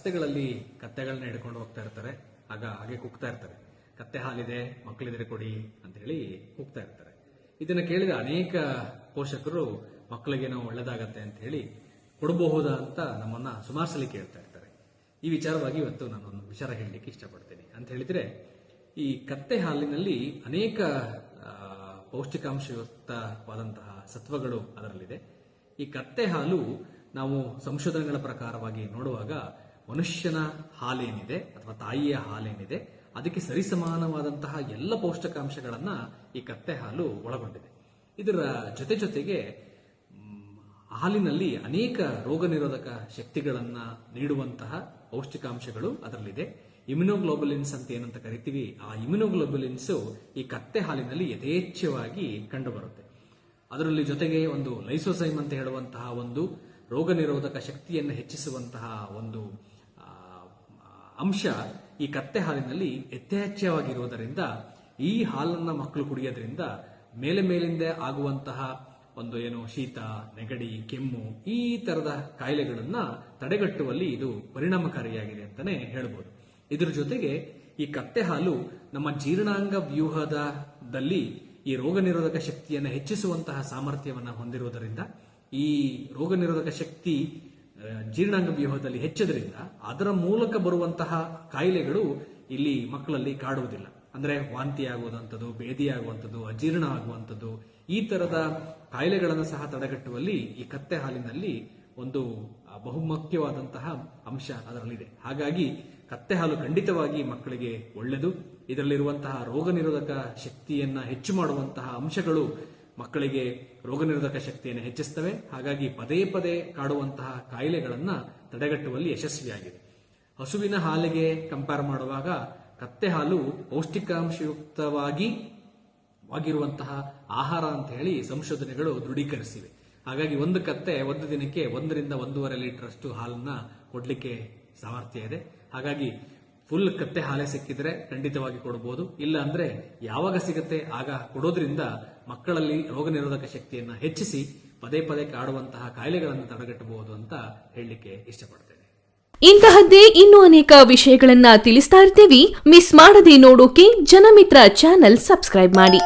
ರಸ್ತೆಗಳಲ್ಲಿ ಕತ್ತೆಗಳನ್ನ ಹಿಡ್ಕೊಂಡು ಹೋಗ್ತಾ ಇರ್ತಾರೆ. ಆಗ ಹಾಗೆ ಕೂಗ್ತಾ ಇರ್ತಾರೆ. ಕತ್ತೆ ಹಾಲಿದೆ ಮಕ್ಕಳಿದ್ರೆ ಕೊಡಿ ಅಂತ ಹೇಳಿ ಕೂಗ್ತಾ ಇರ್ತಾರೆ. ಇದನ್ನ ಕೇಳಿದ ಅನೇಕ ಪೋಷಕರು ಮಕ್ಕಳಿಗೆ ನಾವು ಒಳ್ಳೇದಾಗತ್ತೆ ಅಂತ ಹೇಳಿ ಕೊಡಬಹುದಾ ಅಂತ ನಮ್ಮನ್ನ ಸುಮಾರು ಸಲ ಕೇಳ್ತಾ ಇರ್ತಾರೆ. ಈ ವಿಚಾರವಾಗಿ ಇವತ್ತು ನಾನು ಒಂದು ವಿಚಾರ ಹೇಳಲಿಕ್ಕೆ ಇಷ್ಟಪಡ್ತೀನಿ. ಅಂತ ಹೇಳಿದ್ರೆ, ಈ ಕತ್ತೆ ಹಾಲಿನಲ್ಲಿ ಅನೇಕ ಪೌಷ್ಟಿಕಾಂಶಯುಕ್ತವಾದಂತಹ ಸತ್ವಗಳು ಅದರಲ್ಲಿದೆ. ಈ ಕತ್ತೆ ಹಾಲು ನಾವು ಸಂಶೋಧನೆಗಳ ಪ್ರಕಾರವಾಗಿ ನೋಡುವಾಗ ಮನುಷ್ಯನ ಹಾಲೇನಿದೆ ಅಥವಾ ತಾಯಿಯ ಹಾಲೇನಿದೆ, ಅದಕ್ಕೆ ಸರಿಸಮಾನವಾದಂತಹ ಎಲ್ಲ ಪೌಷ್ಟಿಕಾಂಶಗಳನ್ನ ಈ ಕತ್ತೆ ಹಾಲು ಒಳಗೊಂಡಿದೆ. ಇದರ ಜೊತೆ ಜೊತೆಗೆ ಹಾಲಿನಲ್ಲಿ ಅನೇಕ ರೋಗ ನಿರೋಧಕ ಶಕ್ತಿಗಳನ್ನ ನೀಡುವಂತಹ ಪೌಷ್ಟಿಕಾಂಶಗಳು ಅದರಲ್ಲಿದೆ. ಇಮ್ಯುನೋಗ್ಲೋಬುಲಿನ್ಸ್ ಅಂತ ಏನಂತ ಕರಿತೀವಿ, ಆ ಇಮ್ಯುನೋಗ್ಲೋಬುಲಿನ್ಸ್ ಈ ಕತ್ತೆ ಹಾಲಿನಲ್ಲಿ ಯಥೇಚ್ಛವಾಗಿ ಕಂಡುಬರುತ್ತೆ. ಅದರಲ್ಲಿ ಜೊತೆಗೆ ಒಂದು ಲೈಸೋಸೈಮ್ ಅಂತ ಹೇಳುವಂತಹ ಒಂದು ರೋಗ ನಿರೋಧಕ ಶಕ್ತಿಯನ್ನು ಹೆಚ್ಚಿಸುವಂತಹ ಒಂದು ಅಂಶ ಈ ಕತ್ತೆ ಹಾಲಿನಲ್ಲಿ ಯಥೇಚ್ಛವಾಗಿರುವುದರಿಂದ, ಈ ಹಾಲನ್ನ ಮಕ್ಕಳು ಕುಡಿಯೋದ್ರಿಂದ ಮೇಲೆ ಮೇಲಿಂದ ಆಗುವಂತಹ ಒಂದು ಏನು ಶೀತ, ನೆಗಡಿ, ಕೆಮ್ಮು, ಈ ತರದ ಕಾಯಿಲೆಗಳನ್ನ ತಡೆಗಟ್ಟುವಲ್ಲಿ ಇದು ಪರಿಣಾಮಕಾರಿಯಾಗಿದೆ ಅಂತಾನೆ ಹೇಳ್ಬೋದು. ಇದರ ಜೊತೆಗೆ ಈ ಕತ್ತೆ ಹಾಲು ನಮ್ಮ ಜೀರ್ಣಾಂಗ ವ್ಯೂಹದಲ್ಲಿ ಈ ರೋಗ ನಿರೋಧಕ ಶಕ್ತಿಯನ್ನು ಹೆಚ್ಚಿಸುವಂತಹ ಸಾಮರ್ಥ್ಯವನ್ನು ಹೊಂದಿರುವುದರಿಂದ, ಈ ರೋಗ ನಿರೋಧಕ ಶಕ್ತಿ ಜೀರ್ಣಾಂಗ ವ್ಯೂಹದಲ್ಲಿ ಹೆಚ್ಚದ್ರಿಂದ ಅದರ ಮೂಲಕ ಬರುವಂತಹ ಕಾಯಿಲೆಗಳು ಇಲ್ಲಿ ಮಕ್ಕಳಲ್ಲಿ ಕಾಡುವುದಿಲ್ಲ. ಅಂದ್ರೆ ವಾಂತಿ ಆಗುವಂಥದ್ದು, ಬೇದಿ ಆಗುವಂಥದ್ದು, ಅಜೀರ್ಣ ಆಗುವಂಥದ್ದು, ಈ ತರದ ಕಾಯಿಲೆಗಳನ್ನು ಸಹ ತಡೆಗಟ್ಟುವಲ್ಲಿ ಈ ಕತ್ತೆ ಹಾಲಿನಲ್ಲಿ ಒಂದು ಬಹುಮುಖ್ಯವಾದಂತಹ ಅಂಶ ಅದರಲ್ಲಿದೆ. ಹಾಗಾಗಿ ಕತ್ತೆ ಹಾಲು ಖಂಡಿತವಾಗಿ ಮಕ್ಕಳಿಗೆ ಒಳ್ಳೆಯದು. ಇದರಲ್ಲಿರುವಂತಹ ರೋಗ ನಿರೋಧಕ ಶಕ್ತಿಯನ್ನ ಹೆಚ್ಚು ಮಾಡುವಂತಹ ಅಂಶಗಳು ಮಕ್ಕಳಿಗೆ ರೋಗ ನಿರೋಧಕ ಶಕ್ತಿಯನ್ನು ಹೆಚ್ಚಿಸ್ತವೆ. ಹಾಗಾಗಿ ಪದೇ ಪದೇ ಕಾಡುವಂತಹ ಕಾಯಿಲೆಗಳನ್ನು ತಡೆಗಟ್ಟುವಲ್ಲಿ ಯಶಸ್ವಿಯಾಗಿದೆ. ಹಸುವಿನ ಹಾಲಿಗೆ ಕಂಪೇರ್ ಮಾಡುವಾಗ ಕತ್ತೆ ಹಾಲು ಪೌಷ್ಟಿಕಾಂಶಯುಕ್ತವಾಗಿ ಆಗಿರುವಂತಹ ಆಹಾರ ಅಂತ ಹೇಳಿ ಸಂಶೋಧನೆಗಳು ದೃಢೀಕರಿಸಿವೆ. ಹಾಗಾಗಿ ಒಂದು ಕತ್ತೆ ಒಂದು ದಿನಕ್ಕೆ ಒಂದರಿಂದ ಒಂದೂವರೆ ಲೀಟರ್ ಅಷ್ಟು ಹಾಲನ್ನ ಕೊಡ್ಲಿಕ್ಕೆ ಸಾಮರ್ಥ್ಯ ಇದೆ. ಹಾಗಾಗಿ ಫುಲ್ ಕತ್ತೆ ಹಾಲೆ ಸಿಕ್ಕಿದ್ರೆ ಖಂಡಿತವಾಗಿ ಕೊಡಬಹುದು ಇಲ್ಲ ಅಂದ್ರೆ ಯಾವಾಗ ಸಿಗುತ್ತೆ, ಆಗ ಕೊಡೋದ್ರಿಂದ ಮಕ್ಕಳಲ್ಲಿ ರೋಗ ನಿರೋಧಕ ಶಕ್ತಿಯನ್ನ ಹೆಚ್ಚಿಸಿ ಪದೇ ಪದೇ ಕಾಡುವಂತಹ ಕಾಯಿಲೆಗಳನ್ನು ತಡೆಗಟ್ಟಬಹುದು ಅಂತ ಹೇಳಲಿಕ್ಕೆ ಇಷ್ಟಪಡ್ತೇನೆ. ಇಂತಹದ್ದೇ ಇನ್ನೂ ಅನೇಕ ವಿಷಯಗಳನ್ನ ತಿಳಿಸ್ತಾ ಇರ್ತೀವಿ. ಮಿಸ್ ಮಾಡದೆ ನೋಡೋಕೆ ಜನಮಿತ್ರ ಚಾನೆಲ್ ಸಬ್ಸ್ಕ್ರೈಬ್ ಮಾಡಿ.